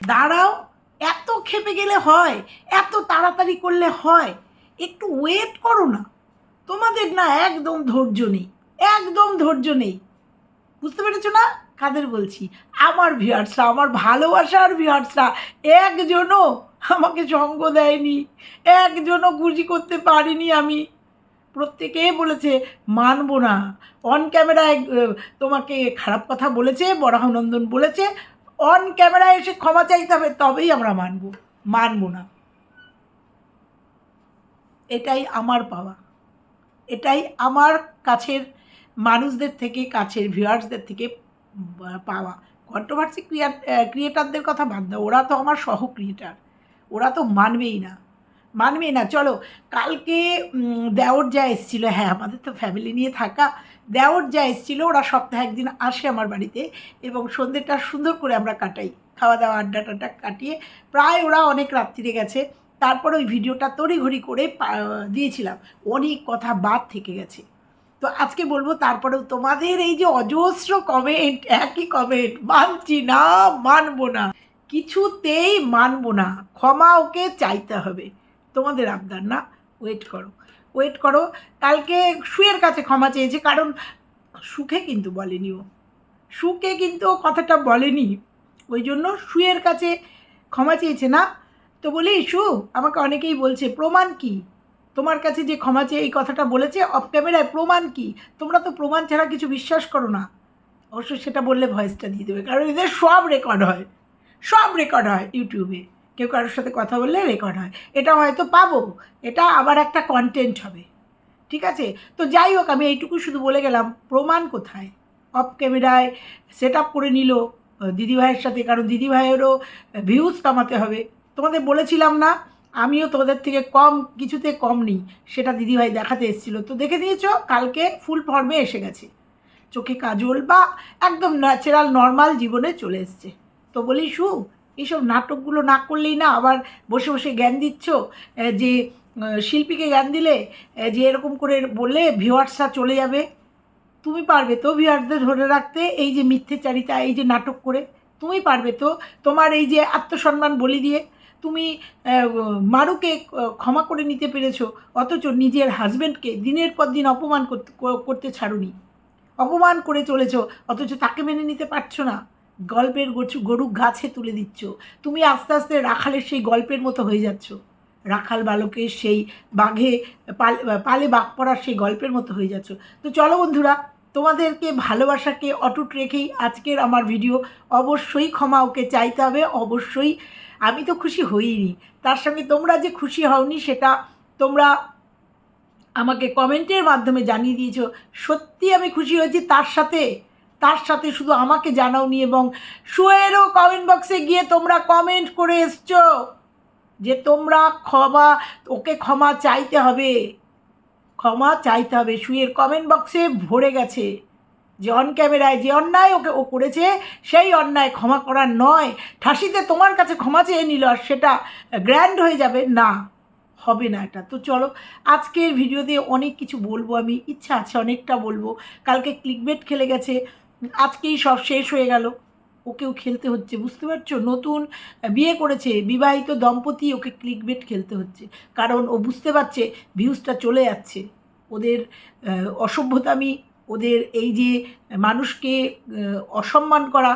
দাঁড়াও, এত খেপে গেলে হয়, এত তাড়াতাড়ি করলে হয়, একটু ওয়েট করো না। তোমাদের না একদম ধৈর্য নেই, একদম ধৈর্য নেই। বুঝতে পেরেছ না? কাদের বলছি? আমার ভিউয়ার্সরা আমার ভালোবাসার ভিউয়ার্সরা একজনও আমাকে সঙ্গ দেয়নি, একজনও খুশি করতে পারিনি আমি। প্রত্যেকে বলেছে, মানবো না। অন ক্যামেরায় তোমাকে খারাপ কথা বলেছে বরাহনন্দন বলেছে অন ক্যামেরায় এসে ক্ষমা চাইতে হবে, তবেই আমরা মানব। মানব না। এটাই আমার পাওয়া। এটাই আমার কাছের মানুষদের থেকে, কাছের ভিউয়ার্সদের থেকে পাওয়া। কন্ট্রোভার্সি ক্রিয়ার ক্রিয়েটারদের কথা বাদ দাও। ওরা তো আমার সহ ক্রিয়েটার ওরা তো মানবেই না। মানবেই না। চলো, কালকে দেওর যা এসেছিল হ্যাঁ আমাদের তো ফ্যামিলি নিয়ে থাকা। দেওর যা এসেছিল, ওরা সপ্তাহে একদিন আসে আমার বাড়িতে এবং সন্ধ্যেটা সুন্দর করে আমরা কাটাই। খাওয়া দাওয়া আড্ডা টাড্ডা কাটিয়ে প্রায় ওরা অনেক রাত্রিরে গেছে। তারপর ওই ভিডিওটা তড়িঘড়ি করে দিয়েছিলাম। অনেক কথা বাদ থেকে গেছে। তো আজকে বলব, তারপরেও তোমাদের এই যে অজস্র কমেন্ট একই কমেন্ট মানছি না, মানবো না, কিছুতেই মানবো না। ক্ষমা ওকে চাইতে হবে। তোমাদের আবদার না ওয়েট করো। ওয়েট করো। কালকে সুয়ের কাছে ক্ষমা চেয়েছে, কারণ সুখে কিন্তু বলেনি ও। সুখে কিন্তু কথাটা বলেনি। ওই জন্য সুয়ের কাছে ক্ষমা চেয়েছে না। তো বলি সু আমাকে অনেকেই বলছে, প্রমাণ কি? তোমার কাছে যে ক্ষমা চেয়ে এই কথাটা বলেছে অফ ক্যামেরায় প্রমাণ কি? তোমরা তো প্রমাণ ছাড়া কিছু বিশ্বাস করো না। অবশ্য সেটা বললে ভয়েসটা দিয়ে দেবে, কারণ এদের সব রেকর্ড হয়। সব রেকর্ড হয় ইউটিউবে কেউ কারোর সাথে কথা বললে রেকর্ড হয়। এটা হয়তো পাবো। এটা আবার একটা কন্টেন্ট হবে। ঠিক আছে? তো যাই হোক, আমি এইটুকু শুধু বলে গেলাম, প্রমাণ কোথায়? অফ ক্যামেরায় সেট আপ করে নিল দিদিভাইয়ের সাথে, কারণ দিদিভাইয়েরও ভিউজ কামাতে হবে। তোমাদের বলেছিলাম না, আমিও তোমাদের থেকে কম, কিছুতে কম নিই। সেটা দিদিভাই দেখাতে এসেছিল। তো দেখে নিয়েছো, কালকে ফুল ফর্মে এসে গেছে। চোখে কাজল বা একদম ন্যাচারাল নর্মাল জীবনে চলে এসছে। তো বলি শু এইসব নাটকগুলো না করলেই না আবার বসে বসে জ্ঞান দিচ্ছ? যে শিল্পীকে জ্ঞান দিলে যে এরকম করে বললে ভিউয়ার্সরা চলে যাবে। তুমি পারবে তো ভিউয়ার্সদের ধরে রাখতে? এই যে মিথ্যেচারিতা এই যে নাটক করে। তুমি পারবে তো? তোমার এই যে আত্মসম্মান বলি দিয়ে। তুমি মারুকে ক্ষমা করে নিতে পেরেছ। অথচ নিজের হাজব্যান্ডকে দিনের পর দিন অপমান করতে করতে ছাড়ুনি। অপমান করে চলেছ, অথচ তাকে মেনে নিতে পারছ না। গল্পের গরু গাছে তুলে দিচ্ছ। তুমি আস্তে আস্তে রাখালের সেই গল্পের মতো হয়ে যাচ্ছ। রাখাল বালকের সেই বাঘে, পাল, পালে বাঘ পড়ার সেই গল্পের মতো হয়ে যাচ্ছ। তো চলো বন্ধুরা, তোমাদেরকে ভালোবাসাকে অটুট রেখেই আজকের আমার ভিডিও অবশ্যই ক্ষমা ওকে চাইতে হবে, অবশ্যই। আমি তো খুশি হইনি। তার সঙ্গে তোমরা যে খুশি হওনি সেটা তোমরা আমাকে কমেন্টের মাধ্যমে জানিয়ে দিয়েছ। সত্যি আমি খুশি হয়েছি তার সাথে। তার সাথে শুধু আমাকে জানাওনি এবং শুয়েরও কমেন্ট বক্সে গিয়ে তোমরা কমেন্ট করে এসছো যে তোমরা ক্ষমা, ওকে ক্ষমা চাইতে হবে। ক্ষমা চাইতে হবে। শুয়ের কমেন্ট বক্সে ভরে গেছে যে অন ক্যামেরায় যে অন্যায় ওকে ও করেছে, সেই অন্যায় ক্ষমা করার নয়। ঠাসিতে তোমার কাছে ক্ষমা চেয়ে নিল আর সেটা গ্র্যান্ড হয়ে যাবে। না, হবে না এটা। তো চলো, আজকের ভিডিওতে অনেক কিছু বলব আমি। ইচ্ছা আছে অনেকটা বলব। কালকে ক্লিকবেট খেলে গেছে। আজকেই সব শেষ হয়ে গেল। ওকেও খেলতে হচ্ছে, বুঝতে পারছ? নতুন বিয়ে করেছে, বিবাহিত দম্পতি, ওকে ক্লিক বেট খেলতে হচ্ছে। কারণ ও বুঝতে পারছে ভিউজটা চলে যাচ্ছে। ওদের অসভ্যতামি ওদের এই যে মানুষকে অসম্মান করা,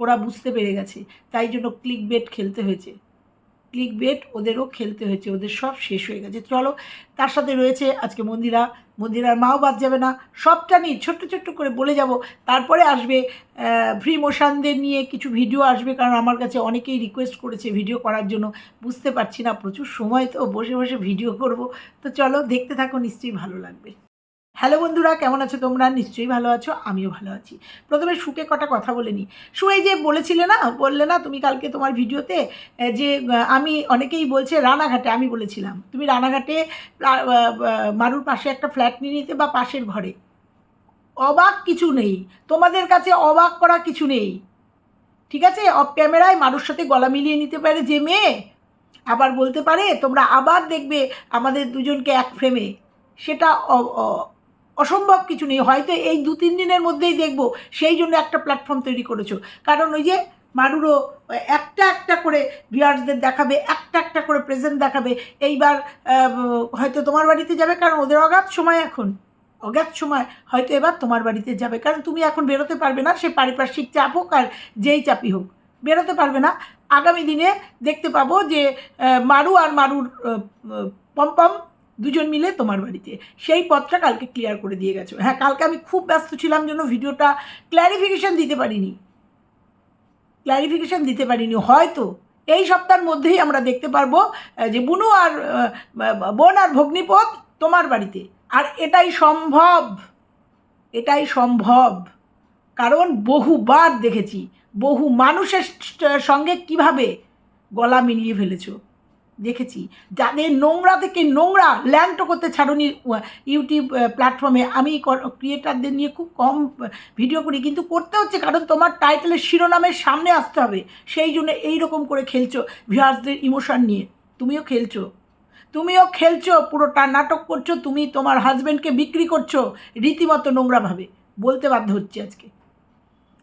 ওরা বুঝতে পেরে গেছে। তাই জন্য ক্লিক বেট খেলতে হয়েছে। ক্লিক বেট ওদেরও খেলতে হয়েছে। ওদের সব শেষ হয়ে গেছে। চলো, তার সাথে রয়েছে আজকে মন্দিরা। মন্দিরার মাও বাদ যাবে না। সবটা নিয়ে ছোট্ট ছোট্ট করে বলে যাব। তারপরে আসবে ভ্রি মোশানদের নিয়ে কিছু ভিডিও আসবে, কারণ আমার কাছে অনেকেই রিকোয়েস্ট করেছে ভিডিও করার জন্য। বুঝতে পারছি না, প্রচুর সময় তো বসে বসে ভিডিও করব। তো চলো দেখতে থাকো, নিশ্চয়ই ভালো লাগবে। হ্যালো বন্ধুরা, কেমন আছো তোমরা? নিশ্চয়ই ভালো আছো, আমিও ভালো আছি। প্রথমে সুকে কটা কথা বলে নিই। সু, এই যে বলেছিলে না, বললে না তুমি কালকে তোমার ভিডিওতে যে আমি, অনেকেই বলছে রানাঘাটে, আমি বলেছিলাম, তুমি রানাঘাটে মারুর পাশে একটা ফ্ল্যাট নিয়ে নিতে বা পাশের ঘরে। অবাক কিছু নেই, তোমাদের কাছে অবাক করা কিছু নেই। ঠিক আছে? অফ ক্যামেরায় মানুষ সাথে গলা মিলিয়ে নিতে পারে যে মেয়ে, আবার বলতে পারে তোমরা আবার দেখবে আমাদের দুজনকে এক ফ্রেমে সেটা অসম্ভব কিছু নেই। হয়তো এই দু, তিন দিনের মধ্যেই দেখব। সেই জন্য একটা প্ল্যাটফর্ম তৈরি করেছ। কারণ ওই যে মারুরও একটা একটা করে ভিউয়ার্সদের দেখাবে, একটা একটা করে প্রেজেন্ট দেখাবে। এইবার হয়তো তোমার বাড়িতে যাবে কারণ ওদের অগাধ সময় এখন। অগাধ সময়। হয়তো এবার তোমার বাড়িতে যাবে। কারণ তুমি এখন বেরোতে পারবে না, সে পারিপার্শ্বিক চাপ হোক আর যেই চাপই হোক। বেরোতে পারবে না। আগামী দিনে দেখতে পাবো যে মারু আর মারুর পম্পম দুজন মিলে তোমার বাড়িতে। সেই পথটা কালকে ক্লিয়ার করে দিয়ে গেছো। হ্যাঁ কালকে আমি খুব ব্যস্ত ছিলাম জন্য ভিডিওটা ক্ল্যারিফিকেশন দিতে পারিনি। ক্ল্যারিফিকেশন দিতে পারিনি। হয়তো এই সপ্তাহের মধ্যেই আমরা দেখতে পারব যে বুনু আর বোন আর ভগ্নিপথ তোমার বাড়িতে। আর এটাই সম্ভব এটাই সম্ভব। কারণ বহুবার দেখেছি, বহু মানুষের সঙ্গে কীভাবে গলা মিলিয়ে ফেলেছো। দেখেছি। যাদের নোংরা থেকে নোংরা ল্যান্ড করতে ছাড়ুনি ইউটিউব প্ল্যাটফর্মে আমি ক্রিয়েটারদের নিয়ে খুব কম ভিডিও করি। কিন্তু করতে হচ্ছে, কারণ তোমার টাইটেলের শিরোনামের সামনে আসতে হবে। সেই জন্য এই রকম করে খেলছো ভিউয়ার্সদের ইমোশন নিয়ে। তুমিও খেলছো। তুমিও খেলছো, পুরোটা নাটক করছ, তুমি তোমার হাজব্যান্ডকে বিক্রি করছ রীতিমতো নোংরাভাবে। বলতে বাধ্য হচ্ছে আজকে।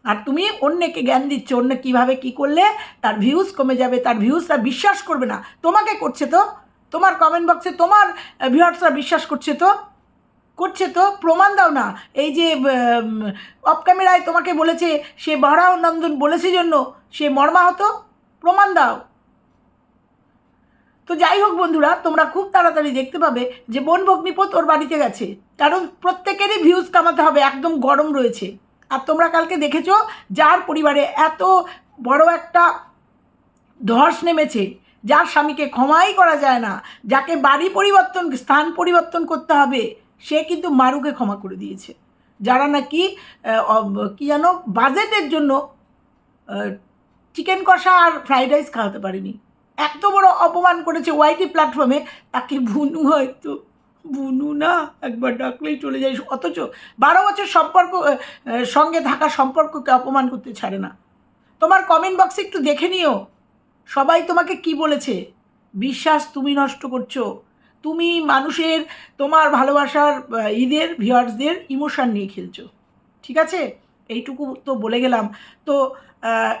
আর তুমি অন্যকে জ্ঞান দিচ্ছ, অন্য কীভাবে কি করলে তার ভিউজ কমে যাবে, তার ভিউজরা বিশ্বাস করবে না। তোমাকে করছে তো? তোমার কমেন্ট বক্সে তোমার ভিউয়ার্সরা বিশ্বাস করছে তো? করছে তো? প্রমাণ দাও না। এই যে অফ ক্যামেরায় তোমাকে বলেছে, সে বাহরাও নন্দন বলেছে জন্য, সে মর্মাহত? প্রমাণ দাও। তো যাই হোক বন্ধুরা, তোমরা খুব তাড়াতাড়ি দেখতে পাবে যে বোন ভগ্নিপত ওর বাড়িতে গেছে। কারণ প্রত্যেকেরই ভিউজ কামাতে হবে, একদম গরম রয়েছে। আর তোমরা কালকে দেখেছ যার পরিবারে এত বড় একটা ধস নেমেছে, যার স্বামীকে ক্ষমাই করা যায় না, যাকে বাড়ি পরিবর্তন, স্থান পরিবর্তন করতে হবে, সে কিন্তু মারুকে ক্ষমা করে দিয়েছে। যারা নাকি কি যেন বাজেটের জন্য চিকেন কষা আর ফ্রাইড রাইস খাওয়াতে পারেনি। এত বড় অপমান করেছে ওয়াইটি প্ল্যাটফর্মে, তাকে ভুনু হয়তো। বুনু না, একবার ডাকলেই চলে যাই অথচ বারো বছর সম্পর্ক সঙ্গে থাকা সম্পর্ককে অপমান করতে ছাড়ে না। তোমার কমেন্ট বক্সে একটু দেখে নিও। সবাই তোমাকে কি বলেছে? বিশ্বাস তুমি নষ্ট করছ। তুমি মানুষের, তোমার ভালোবাসার ঈদের ভিওয়ার্সদের ইমোশান নিয়ে খেলছো। ঠিক আছে? এইটুকু তো বলে গেলাম। তো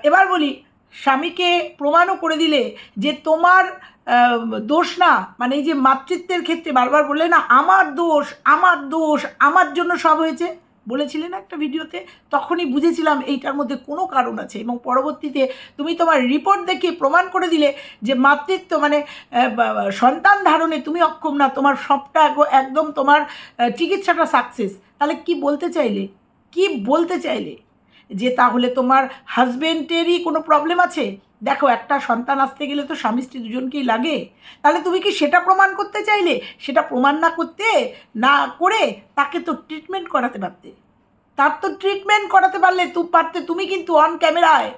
এবার বলি স্বামীকে প্রমাণও করে দিলে যে তোমার দোষ না মানে এই যে মাতৃত্বের ক্ষেত্রে বারবার বললে না, আমার দোষ আমার দোষ, আমার জন্য সব হয়েছে, বলেছিলে না একটা ভিডিওতে? তখনই বুঝেছিলাম এইটার মধ্যে কোনো কারণ আছে এবং পরবর্তীতে তুমি তোমার রিপোর্ট দেখিয়ে প্রমাণ করে দিলে যে মাতৃত্ব মানে সন্তান ধারণে তুমি অক্ষম না, তোমার সবটা একো- একদম তোমার চিকিৎসাটা সাকসেস তাহলে কি বলতে চাইলে? কি বলতে চাইলে? যে তাহলে তোমার হাজবেন্ডেরই কোনো প্রবলেম আছে? দেখো, একটা সন্তান আসতে গেলে তো স্বামী স্ত্রী দুজনকেই লাগে। তাহলে তুমি কি সেটা প্রমাণ করতে চাইলে? সেটা প্রমাণ না করতে, না করে তাকে তো ট্রিটমেন্ট করাতে পারতে। তার তো ট্রিটমেন্ট করাতে পারলে তু পারতে, তুমি কিন্তু অন ক্যামেরায়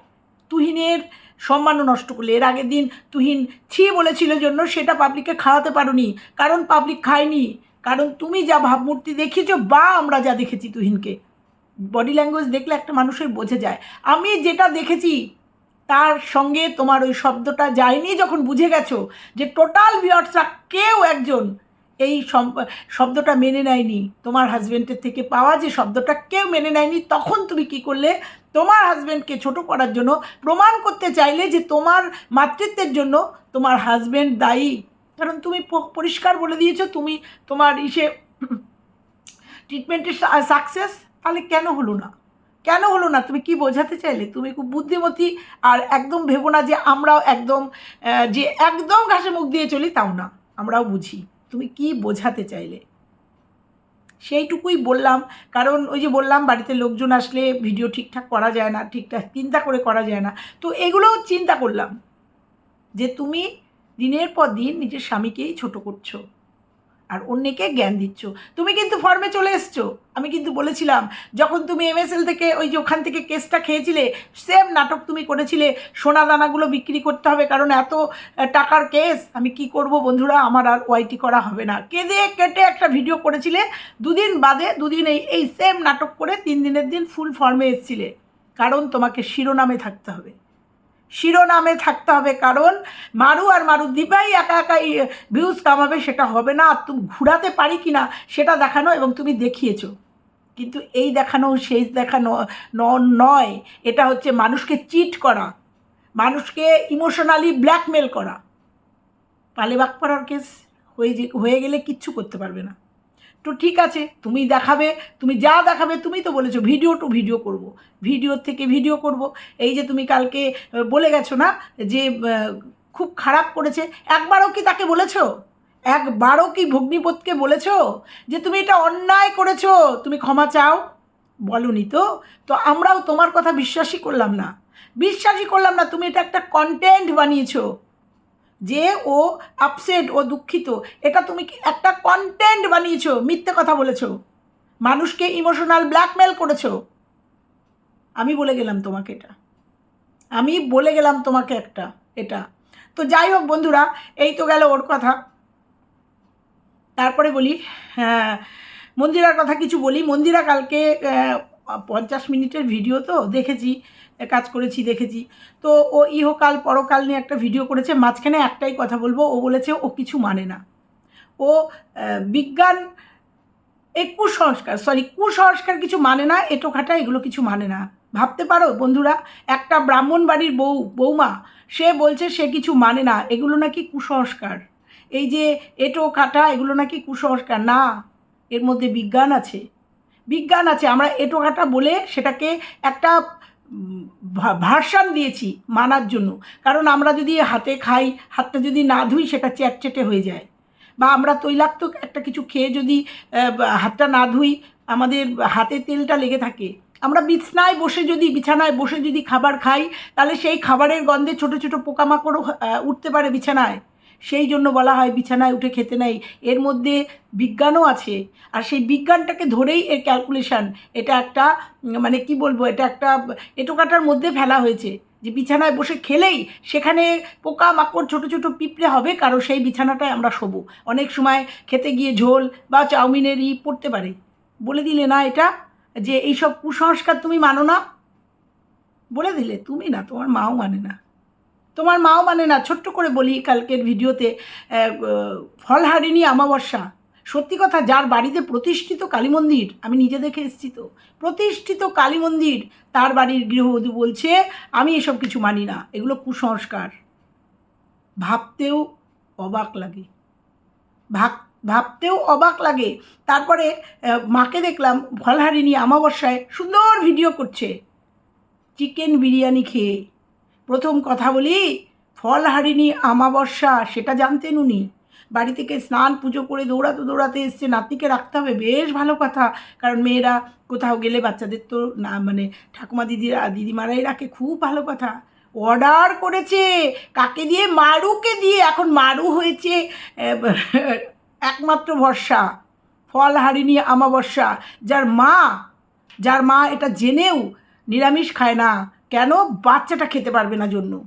তুহিনের সম্মানও নষ্ট করলে। এর আগের দিন তুহিন ছি বলেছিল জন্য সেটা পাবলিককে খাওয়াতে পারোনি। কারণ পাবলিক খায়নি। কারণ তুমি যা ভাবমূর্তি দেখিয়েছো, বা আমরা যা দেখেছি তুহিনকে। বডি ল্যাঙ্গুয়েজ দেখলে একটা মানুষের বোঝে যায়। আমি যেটা দেখেছি, তার সঙ্গে তোমার ওই শব্দটা যায়নি যখন বুঝে গেছো যে টোটাল ভিওয়ার্সরা কেউ একজন এই শব্দটা মেনে নেয়নি। তোমার হাজব্যান্ডের থেকে পাওয়া যে শব্দটা কেউ মেনে নেয়নি, তখন তুমি কি করলে? তোমার হাজব্যান্ডকে ছোট করার জন্য প্রমাণ করতে চাইলে যে তোমার মাতৃত্বের জন্য তোমার হাজব্যান্ড দায়ী। কারণ তুমি পরিষ্কার বলে দিয়েছ, তুমি তোমার ইসে ট্রিটমেন্টের সাকসেস তাহলে কেন হলো না? কেন হলো না? তুমি কি বোঝাতে চাইলে? তুমি খুব বুদ্ধিমতী আর একদম ভেবো না যে আমরাও একদম যে একদম ঘাসে মুখ দিয়ে চলি তাও না। আমরাও বুঝি। তুমি কি বোঝাতে চাইলে? সেইটুকুই বললাম। কারণ ওই যে বললাম, বাড়িতে লোকজন আসলে ভিডিও ঠিকঠাক করা যায় না, ঠিকঠাক চিন্তা করে করা যায় না। তো এগুলোও চিন্তা করলাম যে তুমি দিনের পর দিন নিজের স্বামীকেই ছোট করছ। আর অন্যকে জ্ঞান দিচ্ছ। তুমি কিন্তু ফর্মে চলে এসছো। আমি কিন্তু বলেছিলাম, যখন তুমি এমএসএল থেকে ওই যে ওখান থেকে কেসটা খেয়েছিলে সেম নাটক তুমি করেছিলে, সোনা দানাগুলো বিক্রি করতে হবে কারণ এত টাকার কেস আমি কি করব বন্ধুরা? আমার আর ওয়াইটি করা হবে না। কেঁদে কেটে একটা ভিডিও করেছিলে, দুদিন বাদে, দুদিন এই এই সেম নাটক করে তিন দিনের দিন ফুল ফর্মে এসেছিলে। কারণ তোমাকে শিরোনামে থাকতে হবে। শিরোনামে থাকতে হবে, কারণ মারু আর মারু দিবাই একা একাই ভিউজ কামাবে, সেটা হবে না। আর তুমি ঘুরাতে পারি কি না সেটা দেখানো এবং তুমি দেখিয়েছো। কিন্তু এই দেখানো, সেই দেখানো নয়, এটা হচ্ছে মানুষকে চিট করা, মানুষকে ইমোশনালি ব্ল্যাকমেল করা। পালে বাগপাড়ার কেস হয়ে হয়ে গেলে কিচ্ছু করতে পারবে না। তো ঠিক আছে, তুমি দেখাবে, তুমি যা দেখাবে তুমি তো বলেছ ভিডিও টু ভিডিও করব। ভিডিও থেকে ভিডিও করব। এই যে তুমি কালকে বলে গেছো না যে খুব খারাপ করেছে, একবারও কি তাকে বলেছ? একবারও কি ভগ্নিপথকে বলেছ যে তুমি এটা অন্যায় করেছ? তুমি ক্ষমা চাও? বলনি তো। তো আমরাও তোমার কথা বিশ্বাসই করলাম না। বিশ্বাসই করলাম না, তুমি এটা একটা কন্টেন্ট বানিয়েছো। যে ও আপসেট ও দুঃখিত, এটা তুমি কি একটা কন্টেন্ট বানিয়েছো, মিথ্যে কথা বলেছ? মানুষকে ইমোশনাল ব্ল্যাকমেল করেছ? আমি বলে গেলাম তোমাকে এটা। আমি বলে গেলাম তোমাকে একটা, এটা। তো যাই হোক বন্ধুরা, এই তো গেল ওর কথা। তারপরে বলি হ্যাঁ মন্দিরার কথা কিছু বলি। মন্দিরা কালকে পঞ্চাশ মিনিটের ভিডিও তো দেখেছি। কাজ করেছি, দেখেছি। তো ও ইহকাল, পরকাল নিয়ে একটা ভিডিও করেছে, মাঝখানে একটাই কথা বলব, ও বলেছে ও কিছু মানে না। ও বিজ্ঞান এই কুসংস্কার সরি কুসংস্কার কিছু মানে না, এটোখাটা এগুলো কিছু মানে না। ভাবতে পারো বন্ধুরা, একটা ব্রাহ্মণ বাড়ির বউ বৌমা সে বলছে সে কিছু মানে না, এগুলো নাকি কুসংস্কার। এই যে এটো কাটা এগুলো নাকি কুসংস্কার, না, এর মধ্যে বিজ্ঞান আছে। বিজ্ঞান আছে, আমরা এটো কাটা বলে সেটাকে একটা ভার্সান দিয়েছি মানার জন্য। কারণ আমরা যদি হাতে খাই, হাতটা যদি না ধুই, সেটা চ্যাটচেটে হয়ে যায়। বা আমরা তৈলাক্ত একটা কিছু খেয়ে যদি হাতটা না ধুই, আমাদের হাতে তেলটা লেগে থাকে। আমরা বিছনায় বসে যদি, বিছানায় বসে যদি খাবার খাই, তাহলে সেই খাবারের গন্ধে ছোট ছোট পোকামাকড়ও উঠতে পারে বিছানায়। সেই জন্য বলা হয় বিছানায় উঠে খেতে নেই। এর মধ্যে বিজ্ঞানও আছে। আর সেই বিজ্ঞানটাকে ধরেই এর ক্যালকুলেশান এটা একটা মানে কি বলব, এটা একটা, এটোকাটার মধ্যে ফেলা হয়েছে যে বিছানায় বসে খেলেই সেখানে পোকা মাকড় ছোটো ছোটো পিঁপড়ে হবে, কারণ সেই বিছানাটায় আমরা শোবো। অনেক সময় খেতে গিয়ে ঝোল বা চাউমিনের ই পড়তে পারে। বলে দিলে না এটা? যে এইসব কুসংস্কার তুমি মানো না? বলে দিলে, তুমি না, তোমার মাও মানে না। তোমার মাও মানে না, ছোট্ট করে বলি কালকের ভিডিওতে ফলহারিণী অমাবস্যা। সত্যি কথা, যার বাড়িতে প্রতিষ্ঠিত কালী মন্দির, আমি নিজে দেখে এসেছি তো, প্রতিষ্ঠিত কালী মন্দির, তার বাড়ির গৃহবধূ বলছে, আমি এসব কিছু মানি না, এগুলো কুসংস্কার। ভাবতেও অবাক লাগে। ভাব, ভাবতেও অবাক লাগে। তারপরে মাকে দেখলাম ফলহারিণী অমাবস্যায় সুন্দর ভিডিও করছে। চিকেন বিরিয়ানি খেয়ে। প্রথম কথা বলি ফলহারিণী আমাবস্যা সেটা জানতেন উনি। বাড়ি থেকে স্নান, পুজো করে দৌড়াতে দৌড়াতে এসছে নাতনিকে রাখতে হবে, বেশ ভালো কথা। কারণ মেয়েরা কোথাও গেলে বাচ্চাদের তো না মানে ঠাকুমা দিদিরা, দিদিমারাই রাখে, খুব ভালো কথা। অর্ডার করেছে, কাকে দিয়ে? মারুকে দিয়ে। এখন মারু হয়েছে একমাত্র ভরসা। ফলহারিণী আমাবস্যা যার মা যার মা এটা জেনেও নিরামিষ খায় না। কেন বাচ্চাটা খেতে পারবে না জন্য?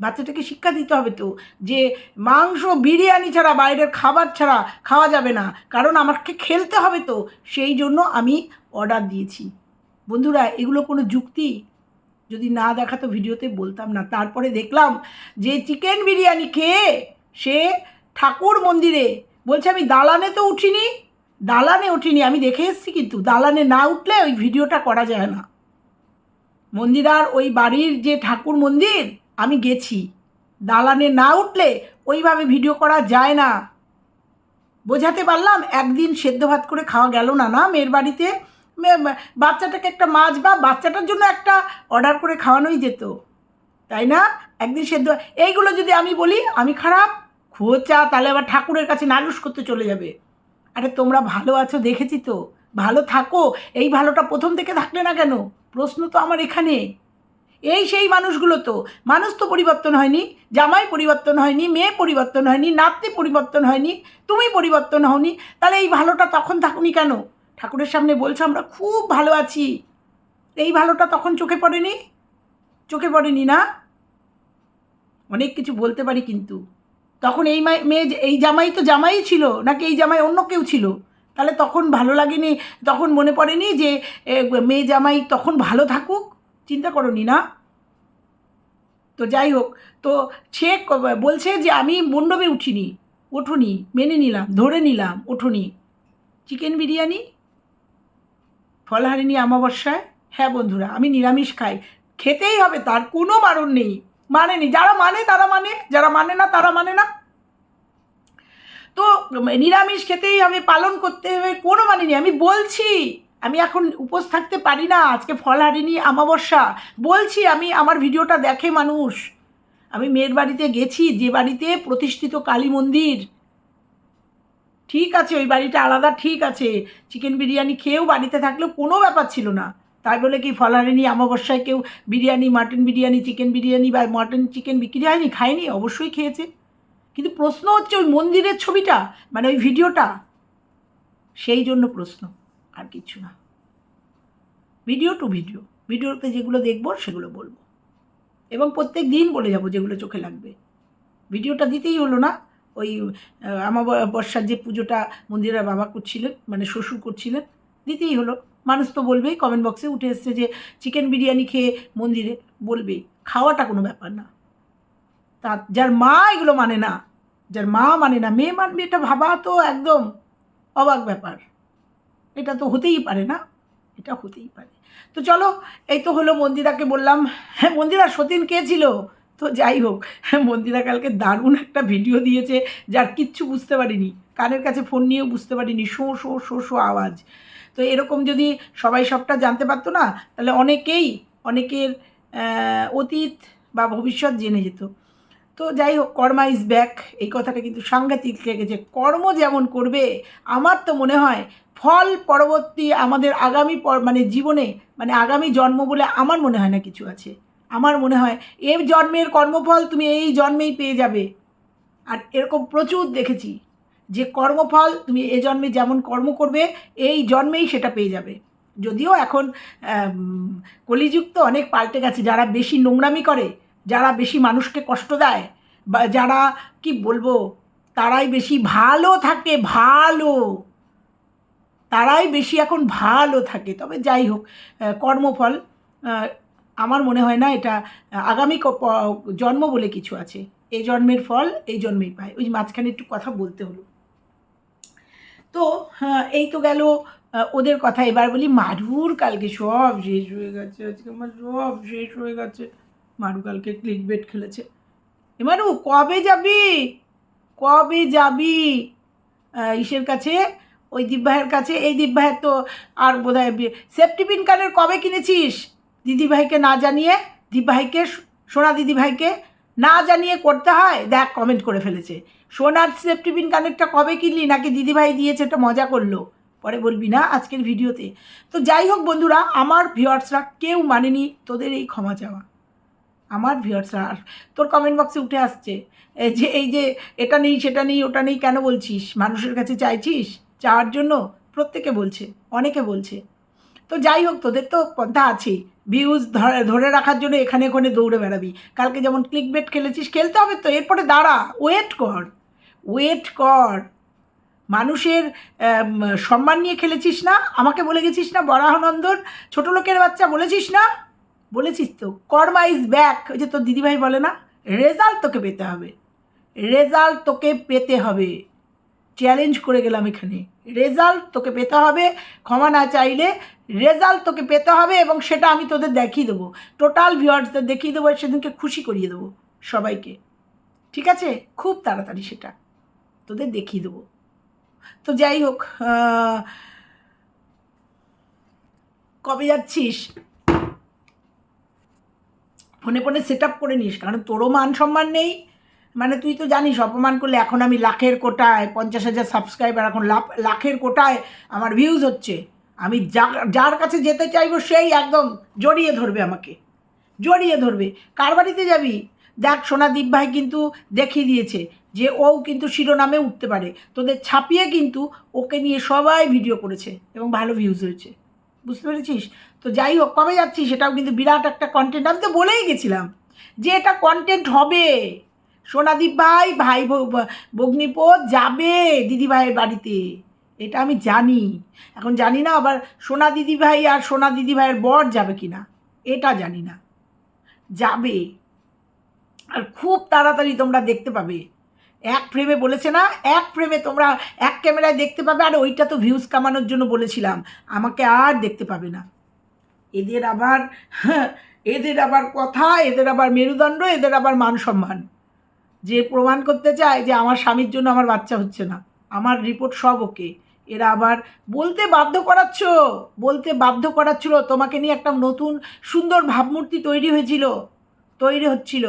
বাচ্চাটাকে শিক্ষা দিতে হবে তো যে মাংস, বিরিয়ানি ছাড়া, বাইরের খাবার ছাড়া খাওয়া যাবে না। কারণ আমাকে খেলতে হবে তো। সেই জন্য আমি অর্ডার দিয়েছি। বন্ধুরা, এগুলো কোনো যুক্তি? যদি না দেখাতো ভিডিওতে বলতাম না। তারপরে দেখলাম যে চিকেন বিরিয়ানি খেয়ে সে ঠাকুর মন্দিরে বলছে, আমি দালানে তো উঠিনি। দালানে উঠিনি। আমি দেখে এসেছি কিন্তু। দালানে না উঠলে ওই ভিডিওটা করা যায় না। মন্দিরার ওই বাড়ির যে ঠাকুর মন্দির, আমি গেছি। দালানে না উঠলে ওইভাবে ভিডিও করা যায় না। বোঝাতে পারলাম, একদিন সেদ্ধ ভাত করে খাওয়া গেল না না? মেয়ের বাড়িতে বাচ্চাটাকে একটা মাছ বা বাচ্চাটার জন্য একটা অর্ডার করে খাওয়ানোই যেত। তাই না? একদিন সেদ্ধ, এইগুলো যদি আমি বলি, আমি খারাপ? খোঁচা, তাহলে আবার ঠাকুরের কাছে নালিশ করতে চলে যাবে। আরে তোমরা ভালো আছো, দেখেছি তো। ভালো থাকো, এই ভালোটা প্রথম থেকে থাকলে না কেন? প্রশ্ন তো আমার এখানে। এই সেই মানুষগুলো তো। মানুষ তো পরিবর্তন হয়নি, জামাই পরিবর্তন হয়নি, মেয়ে পরিবর্তন হয়নি, নাতনি পরিবর্তন হয়নি, তুমি পরিবর্তন হওনি। তাহলে এই ভালোটা তখন থাকুনি কেন? ঠাকুরের সামনে বলছো আমরা খুব ভালো আছি। এই ভালোটা তখন চোখে পড়েনি? চোখে পড়েনি না? অনেক কিছু বলতে পারি কিন্তু। তখন এই মেয়ে এই জামাই তো জামাই ছিল, নাকি এই জামাই অন্য কেউ ছিল? তাহলে তখন ভালো লাগেনি, তখন মনে পড়েনি যে মেয়ে জামাই তখন ভালো থাকুক? চিন্তা করনি না? তো যাই হোক, তো সে বলছে যে আমি মণ্ডপে উঠিনি ওঠুনি মেনে নিলাম, ধরে নিলাম ওঠুনি চিকেন বিরিয়ানি? ফলহারিণী অমাবস্যায়? হ্যাঁ বন্ধুরা, আমি নিরামিষ খাই। খেতেই হবে, তার কোনো বারণ নেই। মানেনি যারা মানে তারা মানে যারা মানে না তারা মানে না। নিরামিষ খেতেই আমি পালন করতে হবে, কোনো মানে নেই। আমি বলছি, আমি এখন উপোস থাকতে পারি না, আজকে ফলহারিণী আমাবস্যা বলছি, আমি, আমার ভিডিওটা দেখে মানুষ। আমি মেয়ের বাড়িতে গেছি, যে বাড়িতে প্রতিষ্ঠিত কালী মন্দির। ঠিক আছে, ওই বাড়িটা আলাদা, ঠিক আছে। চিকেন বিরিয়ানি খেয়েও বাড়িতে থাকলেও কোনো ব্যাপার ছিল না। তাই বলে কি ফলাহারিণী আমাবস্যায় কেউ বিরিয়ানি, মাটন বিরিয়ানি, চিকেন বিরিয়ানি বা মটন, চিকেন বিক্রি হয়নি? খায়নি? অবশ্যই খেয়েছে। কিন্তু প্রশ্ন হচ্ছে ওই মন্দিরের ছবিটা মানে ওই ভিডিওটা। সেই জন্য প্রশ্ন, আর কিছু না। ভিডিও টু ভিডিও, ভিডিওতে যেগুলো দেখব সেগুলো বলব। এবং প্রত্যেক দিন বলে যাব যেগুলো চোখে লাগবে। ভিডিওটা দিতেই হলো না, ওই আমার বর্ষার যে পুজোটা মন্দিরের বাবা করছিলেন মানে শ্বশুর করছিলেন, দিতেই হলো। মানুষ তো বলবেই কমেন্ট বক্সে উঠে এসছে যে চিকেন বিরিয়ানি খেয়ে মন্দিরে বলবেই। খাওয়াটা কোনো ব্যাপার না। তা যার মা এগুলো মানে না। যার মা মানে না। মেয়ে মানবে এটা ভাবা তো একদম অবাক ব্যাপার। এটা তো হতেই পারে না। এটা হতেই পারে। তো চলো, এই তো হলো মন্দিরাকে বললাম হ্যাঁ মন্দিরা সতীন কে ছিল? তো যাই হোক, মন্দিরা কালকে দারুণ একটা ভিডিও দিয়েছে, যার কিচ্ছু বুঝতে পারিনি। কানের কাছে ফোন নিয়েও বুঝতে পারিনি। শো শো শো শো আওয়াজ। তো এরকম যদি সবাই সবটা জানতে পারতো না, তাহলে অনেকেই, অনেকের অতীত বা ভবিষ্যৎ জেনে যেত। তো যাই হোক, কর্মা ইজ ব্যাক এই কথাটা কিন্তু সাংঘাতিক লেগেছে। কর্ম যেমন করবে, আমার তো মনে হয় ফল পরবর্তী আমাদের আগামী মানে জীবনে মানে আগামী জন্ম বলে আমার মনে হয় না কিছু আছে। আমার মনে হয় এর জন্মের কর্মফল তুমি এই জন্মেই পেয়ে যাবে। আর এরকম প্রচুর দেখেছি যে কর্মফল তুমি এ জন্মে যেমন কর্ম করবে, এই জন্মেই সেটা পেয়ে যাবে। যদিও এখন কলিযুগ তো অনেক পাল্টে গেছে। যারা বেশি নোংরামি করে যারা বেশি মানুষকে কষ্ট দেয় বা যারা, কি বলব, তারাই বেশি ভালো থাকে, ভালো। তারাই বেশি এখন ভালো থাকে। তবে যাই হোক কর্মফল আমার মনে হয় না এটা আগামী জন্ম বলে কিছু আছে। এই জন্মের ফল, এই জন্মেই পায়। ওই মাঝখানে একটু কথা বলতে হলো। তো এই তো গেল ওদের কথা। এবার বলি, মারুর কালকে সব শেষ হয়ে গেছে। আজকে আমার সব শেষ হয়ে গেছে। মারু কালকে বেট খেলেছে। এমারু কবে যাবি? কবে যাবি? ইসের কাছে, ওই দিব্যাহের কাছে? এই দিব্যাহের তো আর বোধ হয় সেফটি পিন কার্ডের কবে কিনেছিস? দিদিভাইকে না জানিয়ে দিদিভাইকে সোনা দিদিভাইকে না জানিয়ে করতে হয়? দেখ কমেন্ট করে ফেলেছে। সোনার সেফটি পিন কানেরটা কবে কিনলি? নাকি দিদিভাই দিয়েছে, এটা মজা করল? পরে বলবি না আজকের ভিডিওতে। তো যাই হোক বন্ধুরা, আমার ভিওয়ার্সরা কেউ মানেনি তোদের এই ক্ষমা চাওয়া। আমার ভিওয়ার্সরা আর তোর কমেন্ট বক্সে উঠে আসছে যে, এই যে, এটা নেই, সেটা নেই, ওটা নেই, কেন বলছিস? মানুষের কাছে চাইছিস? চাওয়ার জন্য প্রত্যেকে বলছে, অনেকে বলছে। তো যাই হোক, তোদের তো পন্থা আছেই। ভিউজ ধরে ধরে রাখার জন্য এখানে ওখানে দৌড়ে বেড়াবি। কালকে যেমন ক্লিক বেট খেলেছিস, খেলতে হবে তো, এরপরে দাঁড়া ওয়েট কর ওয়েট কর। মানুষের সম্মান নিয়ে খেলেছিস না? আমাকে বলে গেছিস না বরাহনন্দন ছোটো লোকের বাচ্চা বলেছিস না? বলেছিস তো, কর্মা ইজ ব্যাক ওই যে তোর দিদিভাই বলে না? রেজাল্ট তোকে পেতে হবে। রেজাল্ট তোকে পেতে হবে। চ্যালেঞ্জ করে গেলাম এখানে। রেজাল্ট তোকে পেতে হবে, ক্ষমা না চাইলে রেজাল্ট তোকে পেতে হবে এবং সেটা আমি তোদের দেখিয়ে দেবো। টোটাল ভিউয়ার্সদের দেখিয়ে দেবো সেদিনকে খুশি করিয়ে দেবো সবাইকে। ঠিক আছে? খুব তাড়াতাড়ি সেটা। তোদের দেখিয়ে দেবো। তো যাই হোক কবে যাচ্ছিস? ফোনে ফোনে সেট আপ করে নিস, কারণ তোরও মান সম্মান নেই। মানে তুই তো জানিস, অপমান করলে এখন আমি লাখের কোটায়, পঞ্চাশ হাজার সাবস্ক্রাইবার এখন লাখের কোটায় আমার ভিউজ হচ্ছে। আমি যা, যার কাছে যেতে চাইব সেই একদম জড়িয়ে ধরবে আমাকে। জড়িয়ে ধরবে। কার বাড়িতে যাবি? দেখ, সোনাদীপ ভাই কিন্তু দেখিয়ে দিয়েছে যে ও কিন্তু শিরোনামে উঠতে পারে। তোদের ছাপিয়ে কিন্তু ওকে নিয়ে সবাই ভিডিও করেছে এবং ভালো ভিউজ হয়েছে। বুঝতে পেরেছিস? তো যাই হোক, কবে যাচ্ছি সেটাও কিন্তু বিরাট একটা কন্টেন্ট আমি তো বলেই গেছিলাম যে এটা কন্টেন্ট হবে। সোনাদীপ ভাই ভাই ভগ্নিপদ যাবে দিদি ভাইয়ের বাড়িতে। এটা আমি জানি। এখন জানি না আবার সোনা দিদি ভাই আর সোনা দিদি ভাইয়ের বর যাবে কি না এটা জানি না। যাবে। আর খুব তাড়াতাড়ি তোমরা দেখতে পাবে। এক ফ্রেমে বলেছে না, এক ফ্রেমে তোমরা এক ক্যামেরায় দেখতে পাবে আর ওইটা তো ভিউজ কামানোর জন্য বলেছিলাম। আমাকে আর দেখতে পাবে না। এদের আবার এদের আবার কথা, এদের আবার মেরুদণ্ড, এদের আবার মান সম্মান। যে প্রমাণ করতে চায় যে আমার স্বামীর জন্য আমার বাচ্চা হচ্ছে না, আমার রিপোর্ট সব ওকে। এরা আবার, বলতে বাধ্য করাচ্ছ, বলতে বাধ্য করাচ্ছিল, তোমাকে নিয়ে একটা নতুন সুন্দর ভাবমূর্তি তৈরি হয়েছিল, তৈরি হচ্ছিল।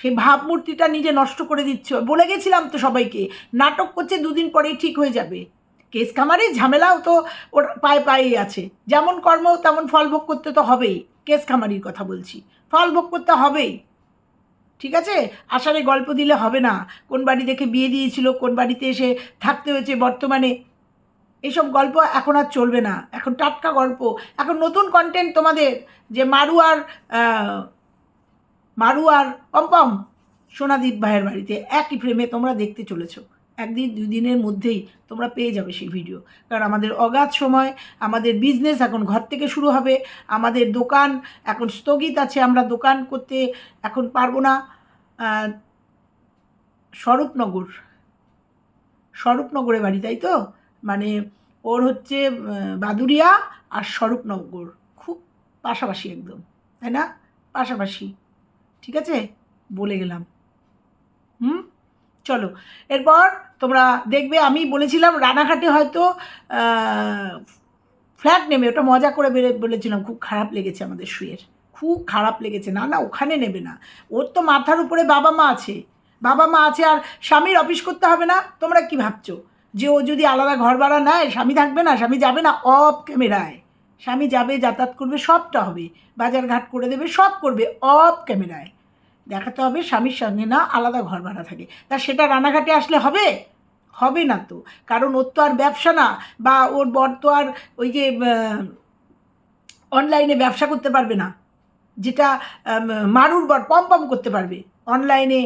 সেই ভাবমূর্তিটা নিজে নষ্ট করে দিচ্ছ। বলে গেছিলাম তো সবাইকে নাটক করছে দুদিন পরেই ঠিক হয়ে যাবে। কেস কামারি ঝামেলাও তো ওর পায়ে পায়েই আছে। যেমন কর্ম তেমন ফল ভোগ করতে তো হবেই। কেস খামারির কথা বলছি। ফল ভোগ করতে হবেই। ঠিক আছে? আষাঢ়ে গল্প দিলে হবে না। কোন বাড়ি দেখে বিয়ে দিয়েছিল কোন বাড়িতে এসে থাকতে হয়েছে বর্তমানে। এইসব গল্প এখন আর চলবে না। এখন টাটকা গল্প। এখন নতুন কন্টেন্ট তোমাদের যে মারু আর আহ, মারু আর পম্পম সোনাদীপ ভাইয়ের বাড়িতে একই ফ্রেমে তোমরা দেখতে চলেছো। একদিন দুই দিনের মধ্যেই তোমরা পেয়ে যাবে সেই ভিডিও কারণ আমাদের অগাধ সময়, আমাদের বিজনেস এখন ঘর থেকে শুরু হবে, আমাদের দোকান এখন স্থগিত আছে, আমরা দোকান করতে এখন পারব না। স্বরূপনগর স্বরূপনগরে বাড়ি, তাই তো? মানে ওর হচ্ছে বাদুরিয়া আর স্বরূপনগর। খুব পাশাপাশি একদম, তাই না? পাশাপাশি। ঠিক আছে? বলে গেলাম। হুম? চলো। এরপর তোমরা দেখবে আমি বলেছিলাম রানাঘাটে হয়তো ফ্ল্যাট নেবে। ওটা মজা করে বেরে বলেছিলাম। খুব খারাপ লেগেছে আমাদের শুয়ের। খুব খারাপ লেগেছে। না না, ওখানে নেবে না। ওর তো মাথার উপরে বাবা মা আছে। বাবা মা আছে আর স্বামীর অফিস করতে হবে না? তোমরা কি ভাবছ? যে ও যদি আলাদা ঘর ভাড়া নেয়, স্বামী থাকবে না? স্বামী যাবে না? অফ ক্যামেরায়। স্বামী যাবে, যাতায়াত করবে, সবটা হবে। বাজার ঘাট করে দেবে, সব করবে অফ ক্যামেরায়। দেখাতে হবে স্বামীর সঙ্গে না আলাদা ঘর ভাড়া থাকে। তা সেটা রানাঘাটে আসলে হবে? হবে না তো। কারণ ওর তো আর ব্যবসা না, বা ওর বর তো আর ওই যে অনলাইনে ব্যবসা করতে পারবে না। যেটা মারুর বর পম পম করতে পারবে। অনলাইনে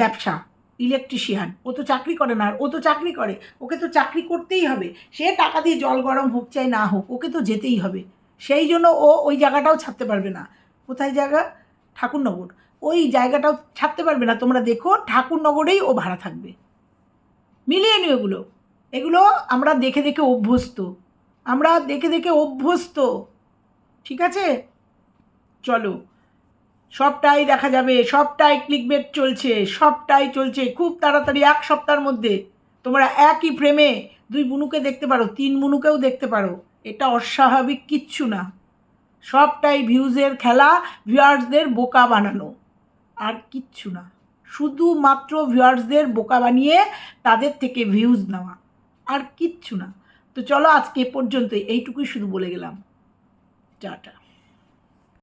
ব্যবসা। ইলেকট্রিশিয়ান ও তো চাকরি করে না, আর ও তো চাকরি করে, ওকে তো চাকরি করতেই হবে। সে টাকা দিয়ে জল গরম হোক চাই না হোক, ওকে তো যেতেই হবে। সেই জন্য ও ওই জায়গাটাও ছাড়তে পারবে না। কোথায় জায়গা? ঠাকুরনগর। ওই জায়গাটাও ছাড়তে পারবে না। তোমরা দেখো, ঠাকুরনগরেই ও ভাড়া থাকবে। মিলিয়ে নিও এগুলো। এগুলো আমরা দেখে দেখে অভ্যস্ত। আমরা দেখে দেখে অভ্যস্ত। ঠিক আছে? চলো। সবটাই দেখা যাবে, সবটাই ক্লিকবেট চলছে, সবটাই চলছে, খুব তাড়াতাড়ি এক সপ্তাহের মধ্যে। তোমরা একই ফ্রেমে দুই বুনুকে দেখতে পারো, তিন বুনুকেও দেখতে পারো। এটা অস্বাভাবিক কিচ্ছু না। সবটাই ভিউজের খেলা ভিউয়ার্সদের বোকা বানানো। আর কিচ্ছু না। শুধুমাত্র ভিউয়ার্সদের বোকা বানিয়ে তাদের থেকে ভিউজ নেওয়া। আর কিচ্ছু না। তো চলো আজকে পর্যন্ত এইটুকুই শুধু বলে গেলাম। টাটা।